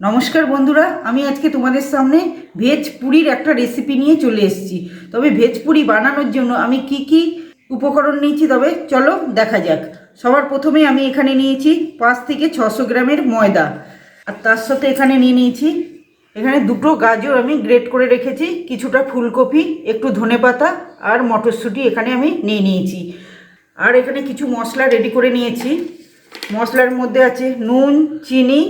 নমস্কার বন্ধুরা, আমি আজকে তোমাদের সামনে ভেজ পুরির একটা রেসিপি নিয়ে চলে এসেছি। তবে ভেজ পুরি বানানোর জন্য আমি কি কি উপকরণ নিয়েছি, তবে চলো দেখা যাক। সবার প্রথমে আমি এখানে নিয়েছি পাঁচ থেকে ছশো গ্রামের ময়দা। আর তার সাথে এখানে নিয়ে নিয়েছি, এখানে দুটো গাজর আমি গ্রেট করে রেখেছি, কিছুটা ফুলকপি, একটু ধনেপাতা আর মটরশুঁটি এখানে আমি নিয়ে নিয়েছি। আর এখানে কিছু মশলা রেডি করে নিয়েছি। মশলার মধ্যে আছে নুন, চিনি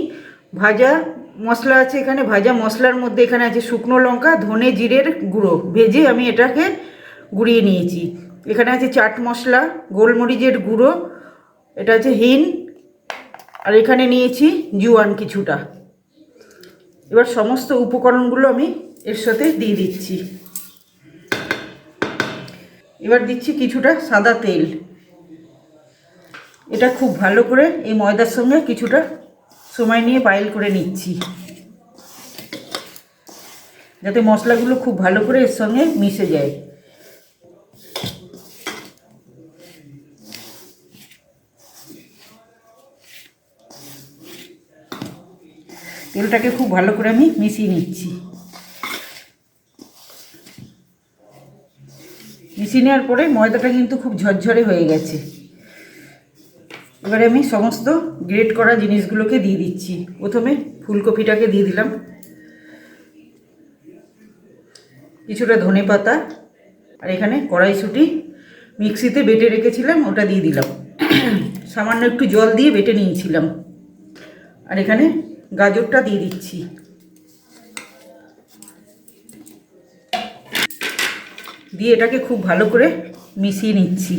ভাজা মশলা আছে এখানে, ভাজা মশলার মধ্যে এখানে আছে শুকনো লঙ্কা, ধনে জিরের গুঁড়ো। ভেজে আমি এটাকে গুঁড়িয়ে নিয়েছি। এখানে আছে চাট মশলা, গোলমরিচের গুঁড়ো, এটা আছে হিন আর এখানে নিয়েছি জুয়ান কিছুটা। এবার সমস্ত উপকরণগুলো আমি এর সাথে দিয়ে দিচ্ছি। এবার দিচ্ছি কিছুটা সাদা তেল। এটা খুব ভালো করে এই ময়দার সঙ্গে কিছুটা সময় নিয়ে পাইল করে নিচ্ছি। যাতে মশলাগুলো খুব ভালো করে এর সঙ্গে মিশে যায়। তেলটাকে খুব ভালো করে আমি মিশিয়ে নিচ্ছি। মিশিয়ে নেওয়ার পরে ময়দাটা কিন্তু খুব ঝরঝরে হয়ে গেছে। এবারে আমি সমস্ত গ্রেট করা জিনিসগুলোকে দিয়ে দিচ্ছি। প্রথমে ফুলকপিটাকে দিয়ে দিলাম। কিছুটা ধনে পাতা আর এখানে কড়াইশুঁটি মিক্সিতে বেটে রেখেছিলাম, ওটা দিয়ে দিলাম। সামান্য একটু জল দিয়ে বেটে নিয়েছিলাম। আর এখানে গাজরটা দিয়ে দিচ্ছি। দিয়ে এটাকে খুব ভালো করে মিশিয়ে নিচ্ছি।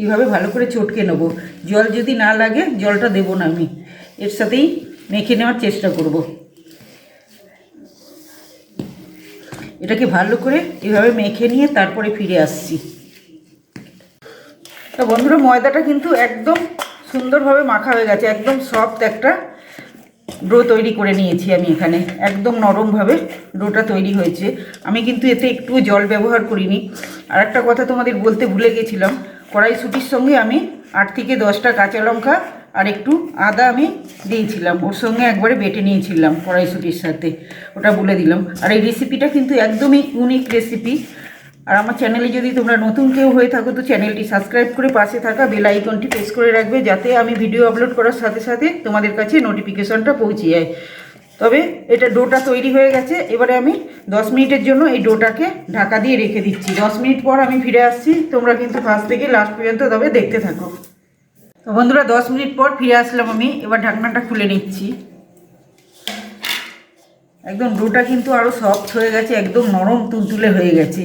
এইভাবে ভালো করে চটকে নেব। জল যদি না লাগে, জলটা দেবো না আমি। এর সাথেই মেখে নেওয়ার চেষ্টা করব। এটাকে ভালো করে এভাবে মেখে নিয়ে তারপরে ফিরে আসছি। তা বন্ধুরা, ময়দাটা কিন্তু একদম সুন্দরভাবে মাখা হয়ে গেছে। একদম সফট একটা ডো তৈরি করে নিয়েছি আমি এখানে। একদম নরমভাবে ডোটা তৈরি হয়েছে। আমি কিন্তু এতে একটু জল ব্যবহার করিনি। আর একটা কথা তোমাদের বলতে ভুলে গেছিলাম। কড়াইশুটির সঙ্গে আমি আট থেকে দশটা কাঁচা লঙ্কা আর একটু আদা আমি দিয়েছিলাম। ওর সঙ্গে একবারে বেটে নিয়েছিলাম কড়াইশুটির সাথে। ওটা বলে দিলাম। আর এই রেসিপিটা কিন্তু একদমই ইউনিক রেসিপি আর আমার চ্যানেলে যদি তোমরা নতুন কেউ হয়ে থাকো, তো চ্যানেলটি সাবস্ক্রাইব করে পাশে থাকা বেল আইকনটি প্রেস করে রাখবে, যাতে আমি ভিডিও আপলোড করার সাথে সাথে তোমাদের কাছে নোটিফিকেশনটা পৌঁছে যায়। তবে এটা ডোটা তৈরি হয়ে গেছে। এবারে আমি দশ মিনিটের জন্য এই ডোটাকে ঢাকা দিয়ে রেখে দিচ্ছি। দশ মিনিট পর আমি ফিরে আসছি। তোমরা কিন্তু ফার্স্ট থেকে লাস্ট পর্যন্ত তবে দেখতে থাকো। তো বন্ধুরা, দশ মিনিট পর ফিরে আসলাম আমি। এবার ঢাকনাটা খুলে নিচ্ছি। একদম ডোটা কিন্তু আরও সফট হয়ে গেছে, একদম নরম তুলতুলে হয়ে গেছে।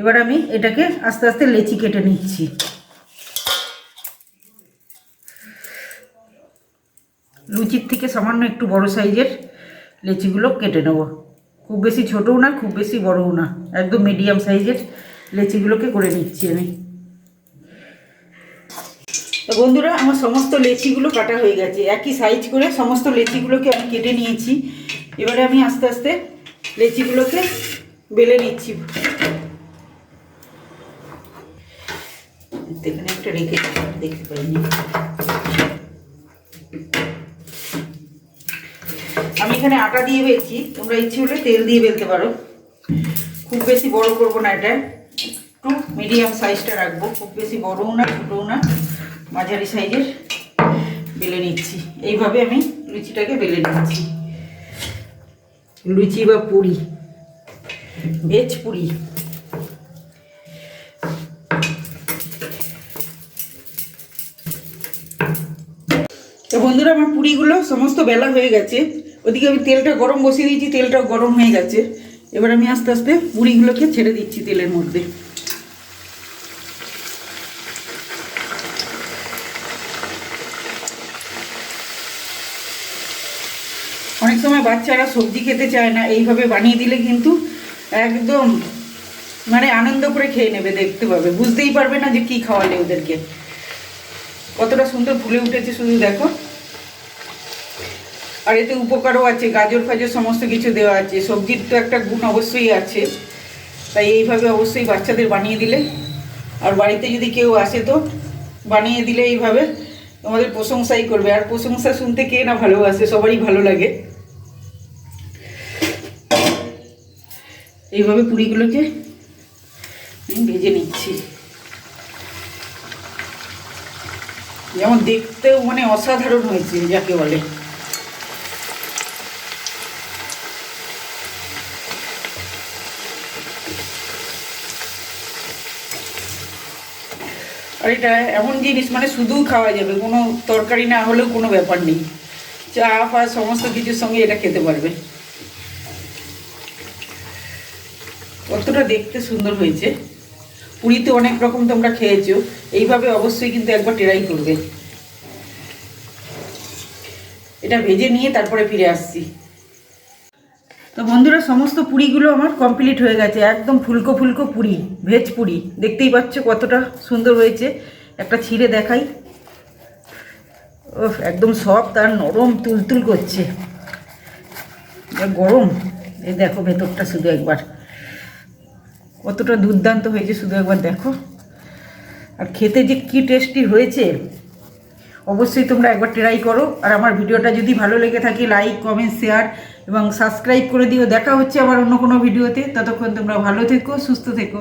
এবার আমি এটাকে আস্তে আস্তে লেচি কেটে নিচ্ছি। লুচির থেকে সামান্য একটু বড় সাইজের লেচিগুলো কেটে নেব। খুব বেশি ছোটও না, খুব বেশি বড়ও না। একদম মিডিয়াম সাইজের লেচিগুলোকে করে নিচ্ছি আমি। তো বন্ধুরা, আমার সমস্ত লেচিগুলো কাটা হয়ে গেছে। একই সাইজ করে সমস্ত লেচিগুলোকে আমি কেটে নিয়েছি। এবারে আমি আস্তে আস্তে লেচিগুলোকে বেলে নিচ্ছি। এখানে একটা রেখে দেখতে পাইনি। আমি এখানে আটা দিয়ে বেলছি। তোমরা ইচ্ছে হলে তেল দিয়ে বেলতে পারো। খুব বেশি বড় করব না এটা। একটু মিডিয়াম সাইজটা রাখব। খুব বেশি বড়ও না, ছোটও না। মাঝারি সাইজের বেলে নিচ্ছি। এইভাবে আমি লুচিটাকে বেলে নিচ্ছি। লুচি বা পুরি। ভেজ পুরি। তো বন্ধুরা, আমার পুরিগুলো সমস্ত বেলা হয়ে গেছে। ওদিকে আমি তেলটা গরম বসিয়ে দিয়েছি, তেলটাও গরম হয়ে গেছে। এবার আমি আস্তে আস্তে পুরিগুলোকে ছেড়ে দিচ্ছি তেলের মধ্যে। অনেক সময় বাচ্চারা সবজি খেতে চায় না, এইভাবে বানিয়ে দিলে কিন্তু একদম মানে আনন্দ করে খেয়ে নেবে, দেখতে পাবে। বুঝতেই পারবে না যে কি খাওয়ালে ওদেরকে। কতটা সুন্দর ফুলে উঠেছে, শুধু দেখো। আর এতে উপকারও আছে, গাজর ফাজর সমস্ত কিছু দেওয়া আছে, সবজির তো একটা গুণ অবশ্যই আছে। তাই এইভাবে অবশ্যই বাচ্চাদের বানিয়ে দিলে, আর বাড়িতে যদি কেউ আসে তো বানিয়ে দিলে এইভাবে তোমাদের প্রশংসাই করবে। আর প্রশংসা শুনতে কে না ভালোবাসে, সবারই ভালো লাগে। এইভাবে পুরিগুলোকে ভেজে নিচ্ছি। যেমন দেখতেও মানে অসাধারণ হয়েছে, যাকে বলে। আর এটা এমন জিনিস মানে শুধু খাওয়া যাবে, কোনো তরকারি না হলেও কোনো ব্যাপার নেই। চা, ফা, সমস্ত কিছুর সঙ্গে এটা খেতে পারবে। কতটা দেখতে সুন্দর হয়েছে। পুরীতে অনেক রকম তোমরা খেয়েছো, এইভাবে অবশ্যই কিন্তু একবার ট্রাই করবে। এটা ভেজে নিয়ে তারপরে ফিরে আসছি। তো বন্ধুরা, সমস্ত পুরিগুলো আমার কমপ্লিট হয়ে গেছে। একদম ফুলকো ফুলকো পুরি, ভেজ পুরি। দেখতেই পাচ্ছ কতটা সুন্দর হয়েছে। একটা ছিঁড়ে দেখাই। ও একদম সফট আর নরম তুলতুল করছে। গরম। এই দেখো ভেতরটা শুধু একবার। কতটা দুর্দান্ত হয়েছে শুধু একবার দেখো। আর খেতে যে কি টেস্টি হয়েছে। অবশ্যই তোমরা একবার ট্রাই করো। আর আমার ভিডিওটা যদি ভালো লেগে থাকে লাইক কমেন্ট শেয়ার এবং সাবস্ক্রাইব করে দিও। দেখা হচ্ছে আবার অন্য কোনো ভিডিওতে। ততক্ষণ তোমরা ভালো থেকো, সুস্থ থেকো।